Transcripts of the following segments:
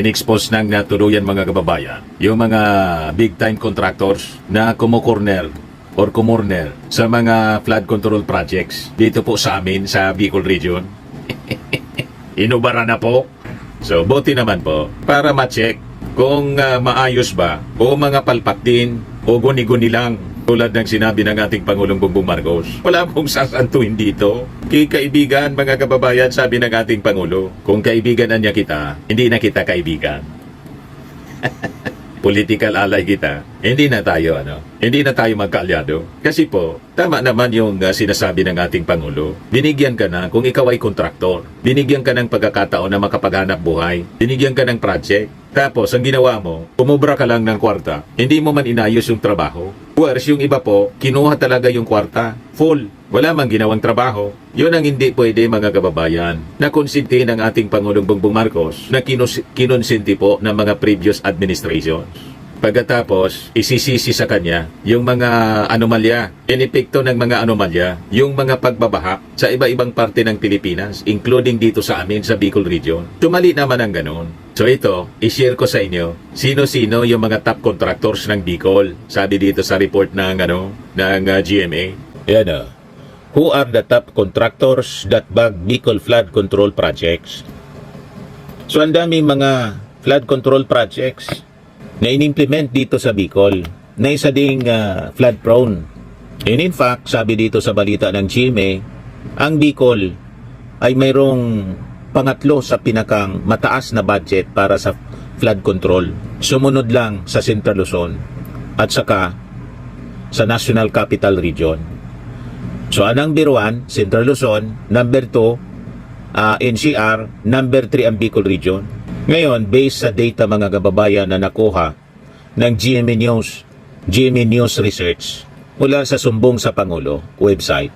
in-expose ng natuluyan mga kababayan, yung mga big time contractors na kumukorner or kumorner sa mga flood control projects dito po sa amin sa Bicol Region. Inubara na po. So, buti naman po para ma-check kung ah, maayos ba o mga palpak din o guni-guni lang tulad ng sinabi ng ating Pangulong Bongbong Marcos. Wala pong sasantuin dito. Kay kaibigan, mga kababayan, sabi ng ating Pangulo, kung kaibigan na niya kita, hindi na kita kaibigan. Political ally kita, hindi na tayo ano, hindi na tayo magkaalyado. Kasi po, tama naman yung uh, sinasabi ng ating Pangulo. Binigyan ka na kung ikaw ay kontraktor. Binigyan ka ng pagkakataon na makapaghanap buhay. Binigyan ka ng project. Tapos, ang ginawa mo, pumubra ka lang ng kwarta. Hindi mo man inayos yung trabaho. Whereas yung iba po, kinuha talaga yung kwarta. Full. Wala mang ginawang trabaho. Yun ang hindi pwede mga kababayan. Na konsinti ng ating Pangulong Bongbong Marcos na kinus- kinonsinti po ng mga previous administrations. Pagkatapos, isisisi sa kanya yung mga anomalya, inepekto ng mga anomalya, yung mga pagbabaha sa iba-ibang parte ng Pilipinas, including dito sa amin sa Bicol Region. Tumali naman ang ganon. So ito, i-share ko sa inyo, sino-sino yung mga top contractors ng Bicol. Sabi dito sa report ng, ano, ng uh, GMA. Yan uh, Who are the top contractors that bag Bicol flood control projects? So ang daming mga flood control projects na in-implement dito sa Bicol na isa ding ah, flood prone. And in fact, sabi dito sa balita ng GMA, ang Bicol ay mayroong pangatlo sa pinakang mataas na budget para sa flood control. Sumunod lang sa Central Luzon at saka sa National Capital Region. So, ang number 1, Central Luzon. Number 2, ah, NCR. Number 3, ang Bicol Region. Ngayon, based sa data mga kababayan na nakuha ng GMA News, GMA News Research mula sa Sumbong sa Pangulo website,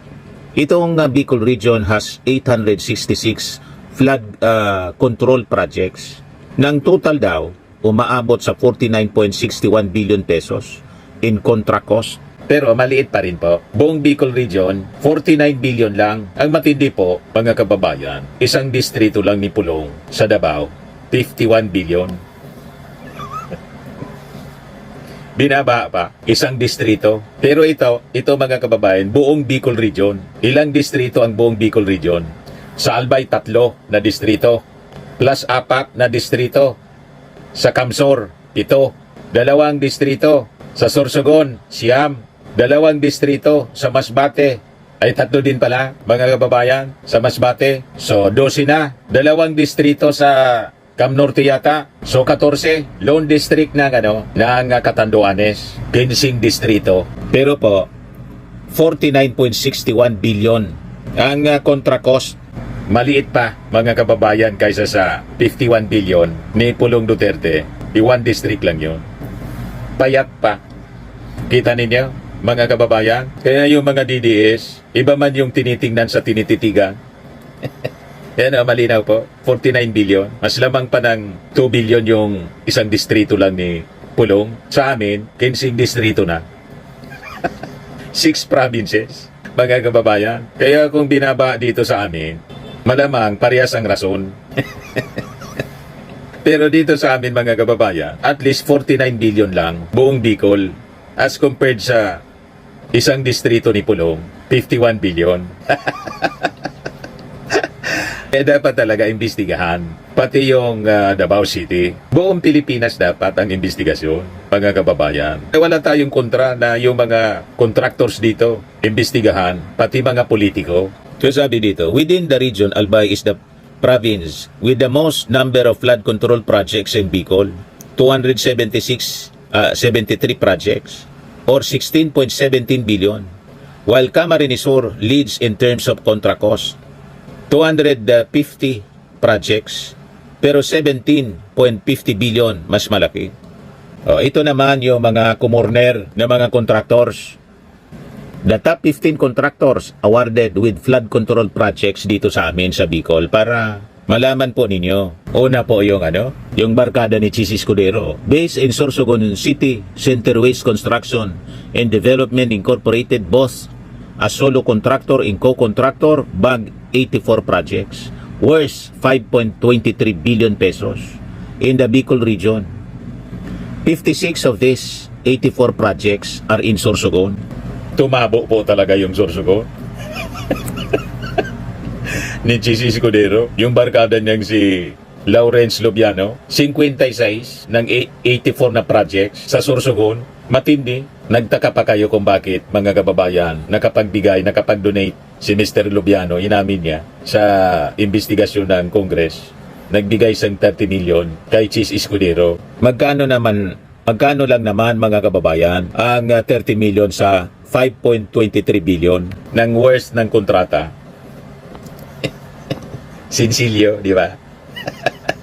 itong uh, Bicol Region has 866 flood uh, control projects. Ng total daw, umaabot sa 49.61 billion pesos in contract cost pero maliit pa rin po. Buong Bicol Region, 49 billion lang. Ang matindi po, mga kababayan, isang distrito lang ni Pulong sa Davao, 51 billion. Binaba pa, isang distrito. Pero ito, ito mga kababayan, buong Bicol Region. Ilang distrito ang buong Bicol Region? Sa Albay, tatlo na distrito. Plus apat na distrito. Sa Kamsor, pito. Dalawang distrito. Sa Sorsogon, siyam. Dalawang distrito sa Masbate. Ay tatlo din pala, mga kababayan, sa Masbate. So, 12 na. Dalawang distrito sa Cam Norte yata. So, 14. Lone District ng, ano, ng Catanduanes. 15 distrito. Pero po, 49.61 billion ang uh, contra cost. Maliit pa, mga kababayan, kaysa sa 51 billion ni Pulong Duterte. One district lang yun. Payat pa. Kita ninyo, mga kababayan? Kaya yung mga DDS, iba man yung tinitingnan sa tinititigan. Yan ang malinaw po. 49 billion. Mas lamang pa ng 2 billion yung isang distrito lang ni Pulong. Sa amin, 15 distrito na. 6 provinces. Mga kababayan. Kaya kung binaba dito sa amin, malamang parehas ang rason. Pero dito sa amin mga kababayan, at least 49 billion lang buong Bicol as compared sa isang distrito ni Pulong, 51 billion. eh dapat talaga imbestigahan. Pati yung ah, Davao City. Buong Pilipinas dapat ang investigasyon, mga kababayan. Eh, wala tayong kontra na yung mga contractors dito, imbestigahan, pati mga politiko. So sabi dito, within the region, Albay is the province with the most number of flood control projects in Bicol. 276, ah, 73 projects or 16.17 billion. While Camarines leads in terms of contract cost. 250 projects pero 17.50 billion mas malaki. Oh, ito naman yung mga kumorner na mga contractors. The top 15 contractors awarded with flood control projects dito sa amin sa Bicol para malaman po ninyo. Una po yung ano, yung barkada ni Chis Escudero. Based in Sorsogon City, Center Waste Construction and Development Incorporated both a solo contractor and co-contractor bag 84 projects worth 5.23 billion pesos in the Bicol region. 56 of these 84 projects are in Sorsogon. Tumabo po talaga yung Sorsogon. Ni Chisi Escudero, yung barkada niyang si Lawrence Lubiano, 56 ng 84 na projects sa Sorsogon. Matindi. Nagtaka pa kayo kung bakit mga kababayan nakapagbigay, nakapag-donate si Mr. Lubiano, inamin niya, sa investigasyon ng Congress. Nagbigay sang 30 million kay Chis Escudero. Magkano naman, magkano lang naman mga kababayan ang uh, 30 million sa 5.23 billion ng worst ng kontrata? Sinsilyo, di ba?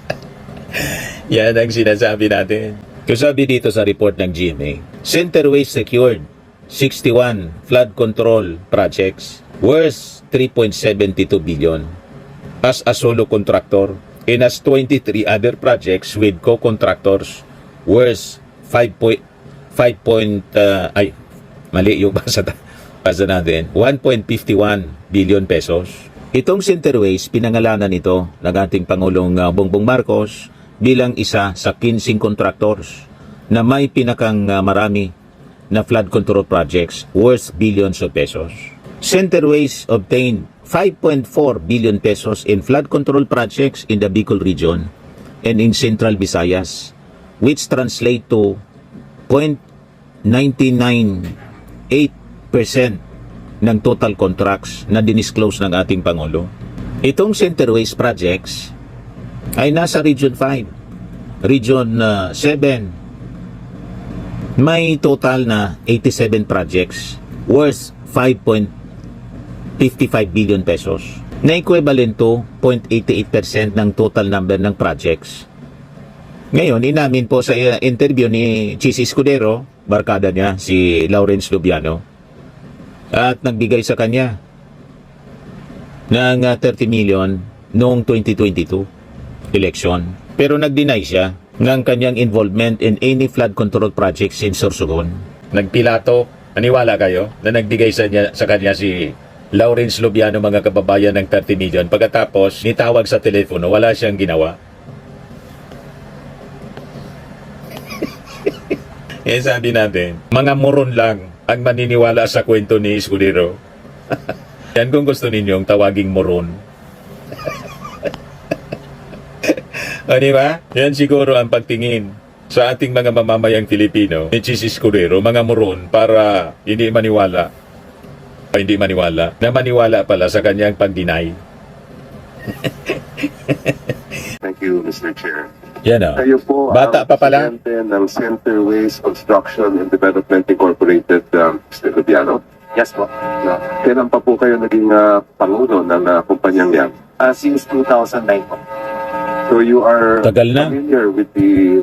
Yan ang sinasabi natin. Kasabi dito sa report ng GMA, Centerways secured 61 flood control projects worth 3.72 billion as a solo contractor and as 23 other projects with co-contractors worth 5 point, 5 point, uh, ay, mali yung basa, basa natin, 1.51 billion pesos. Itong Centerways, pinangalanan ito ng ating Pangulong uh, Bongbong Marcos bilang isa sa 15 contractors na may pinakang uh, marami na flood control projects worth billions of pesos. Centerways obtained 5.4 billion pesos in flood control projects in the Bicol region and in Central Visayas, which translate to 0.998% ng total contracts na dinisclose ng ating Pangulo. Itong Centerways projects ay nasa Region 5, Region uh, 7, may total na 87 projects worth 5.55 billion pesos na equivalent to 0.88% ng total number ng projects. Ngayon, inamin po sa uh, interview ni Chis Escudero, barkada niya, si Lawrence Lubiano, at nagbigay sa kanya ng uh, 30 million noong 2022 election. Pero nag-deny siya ng kanyang involvement in any flood control projects in Sorsogon. Nagpilato, maniwala kayo na nagbigay sa, niya, sa kanya si Lawrence Lubiano mga kababayan ng 30 million. Pagkatapos, nitawag sa telepono, wala siyang ginawa. eh sabi natin, mga moron lang ang maniniwala sa kwento ni Escudero. Yan kung gusto ninyong tawaging moron. o di ba? Yan siguro ang pagtingin sa ating mga mamamayang Pilipino ni Chis Escudero, mga moron para hindi maniwala o hindi maniwala na maniwala pala sa kanyang pag-deny. Thank you, Mr. Chair. Yan ah. Kayo po Bata ang pa pala? presidente ng Centerways Construction and Development Incorporated, um, Mr. Lubiano. Yes po. Na, kailan pa po kayo naging uh, pangulo ng uh, kumpanyang yan? Uh, since 2009 po. So you are Tagal na. familiar with the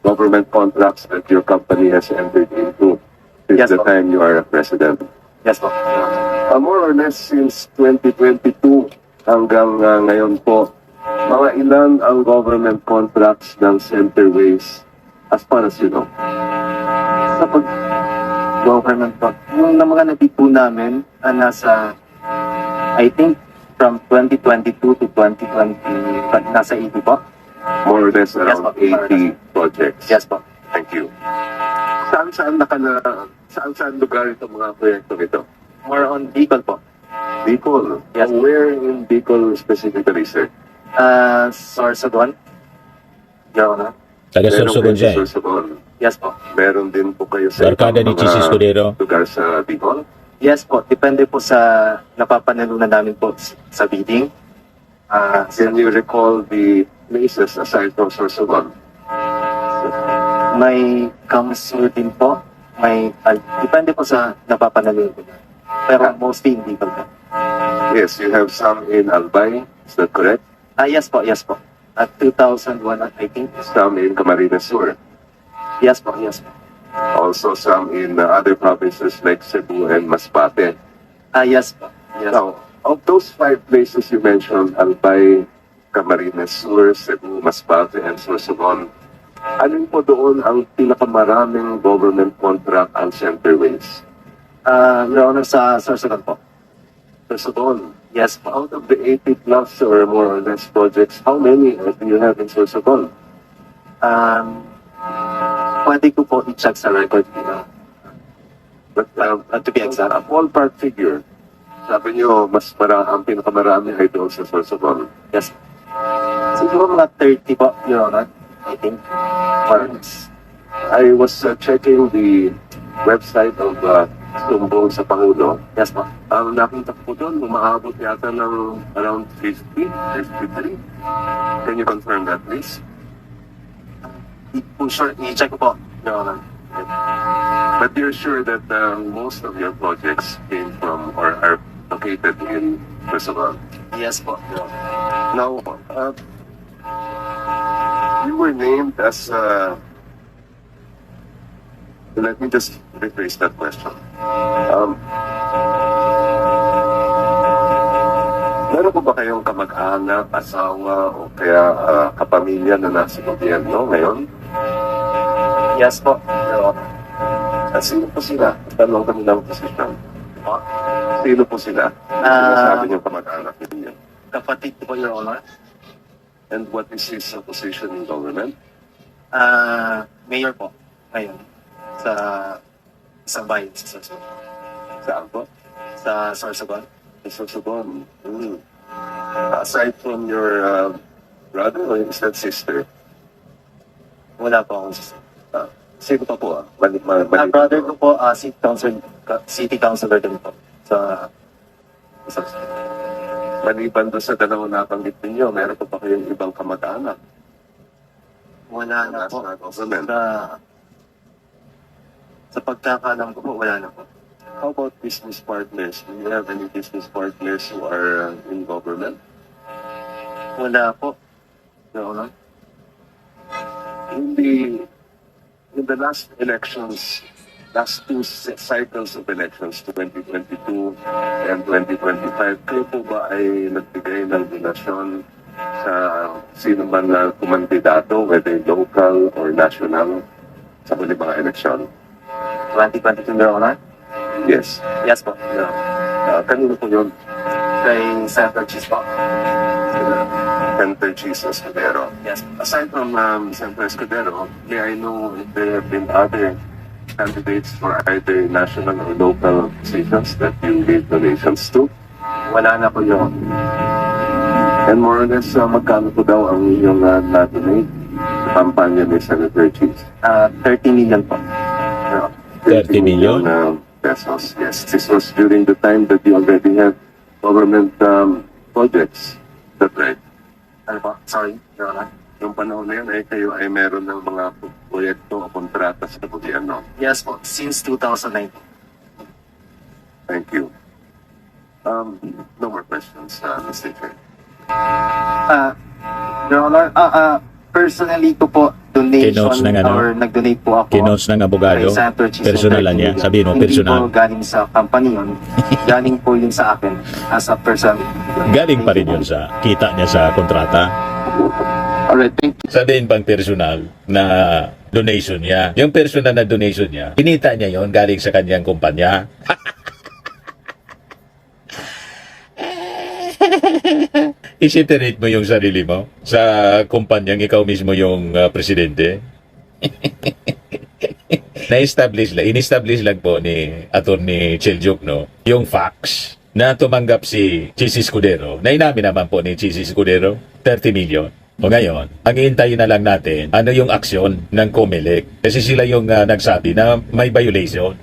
government contracts that your company has entered into since Yes, the po. time you are president. Yes po. Uh, more or less since 2022 hanggang uh, ngayon po, mga ilan ang government contracts ng Centerways as far as you know? Sa pag government po, yung na mga nabid po namin, ah, nasa, I think, from 2022 to 2020, but nasa 80 po. More or less around po, or 80 projects. Yes po. Thank you. Saan saan nakala saan saan lugar itong mga proyekto ito? More on Bicol po. Bicol. Yes. Where in Bicol specifically, sir? Uh, Sorsogon. Your Honor. Taga Meron Sorsogon kayo siya sa eh. Sorsogon. Yes po. Meron din po kayo sa Barkada ni ibang Chis mga Escudero. lugar sa Bicol? Yes po. Depende po sa napapanalunan namin po s- sa bidding. Ah, Can you recall the places aside from Sorsogon? may Kamsur din po. May, ah, depende po sa napapanalunan. Pero mostly in Bicol po. Yes, you have some in Albay. Is that correct? Ah, yes po, yes po. At 2001, I think. Some in Camarines Sur. Yes po, yes po. Also some in uh, other provinces like Cebu and Masbate. Ah, yes po. Yes. Now, of those five places you mentioned, Albay, Camarines Sur, Cebu, Masbate, and Sorsogon, alin po doon ang pinakamaraming government contract ang Centerways? Ah, Your Honor, sa Sorsogon po. Sorsogon, Yes po. out of the 80 plus or more or less projects, how many do you have in Sorsogon? Um, pwede ko po i-check sa record nila. But um, Uh, to be exact. a ballpark figure, sabi niyo, mas mara, ang pinakamarami ay doon sa Sorsogon. Yes. Siguro mga 30 po, Your Honor. I think. Or, I was uh, checking the website of uh, Sumbong sa Pangulo. yes po. Ang nakita ko doon, umaabot yata ng around 50, 53. Can you confirm that, please? I- Kung sure, i-check ko po, Your Honor. But you're sure that uh, most of your projects came from or are located in Sorsogon? Yes po, Honor. Now, uh, you were named as. Uh, let me just rephrase that question. Um, meron po ba kayong kamag-anak, asawa, o kaya uh, kapamilya na nasa gobyerno ngayon? Yes po, Honor. At sino po sila? Tanong kami ng posisyon. Sino po sila? Ah. Sinasabi niyo kamag-anak ninyo. Kapatid po, Your Honor. And what is his uh, position in government? Ah, mayor po, ngayon. Sa sa bayan sa Sorsogon. Saan po? Sa Sorsogon. Sa Suban. Mm. Aside from your uh, brother or that sister? Wala po akong sister. Uh, sino pa po? Ah? Mali, ma, Ah, mali- brother ko po, ah, city council, ka- city councilor din po. Sa sa Maliban doon sa dalawang nabanggit ninyo, meron pa ba kayong ibang kamag-anak? Wala na po. Sa, sa pagkakalam ko po, wala na po. How about business partners? Do you have any business partners who are uh, in government? Wala po. Your Honor. In the in the last elections, last two cycles of elections, 2022 and 2025, kayo po ba ay nagbigay ng donasyon sa sino man na kumandidato, whether local or national, sa huli mga eleksyon? 2022, Your Honor? Yes. Yes po. Honor. Uh, kanino po yun? Kay Senator Cheese po. Senator Cheese Escudero. Yes. Aside from um, Senator Escudero, may I know if there have been other candidates for either national or local positions that you gave donations to? Wala na po, Honor. And more or less, uh, magkano po daw ang inyong uh, na-donate sa kampanya ni Senator Cheese? Ah, 30 million po. Uh, 30 million? uh, pesos. Yes, this was during the time that you already had government um, projects. That right? Ano po? Sorry, Your Honor. Yung panahon na yun ay kayo ay meron ng mga proyekto o kontrata sa gobyerno. Yes po. Since 2019. Thank you. Um, no more questions, uh, Mr. Chair. Ah, Your Honor, ah, ah, personally ko po donation ng ano? or nag-donate po ako Kinotes ng abogado, kay Cheese personalan niya. Sabihin mo, Hindi personal. po galing sa company yun. galing po yun sa akin as a person. Galing pa rin yun sa kita niya sa kontrata. Alright, thank you. Sabihin pang personal na donation niya. Yung personal na donation niya, kinita niya yon galing sa kanyang kumpanya. I-separate mo yung sarili mo sa kumpanyang ikaw mismo yung uh, presidente. Na-establish lang, in-establish lang po ni Atty. Cheljuk, no, yung facts na tumanggap si Chisi Scudero, na inamin naman po ni Chisi Scudero, 30 million. O ngayon, ang iintayin na lang natin, ano yung aksyon ng COMELEC. Kasi sila yung uh, nagsabi na may violation.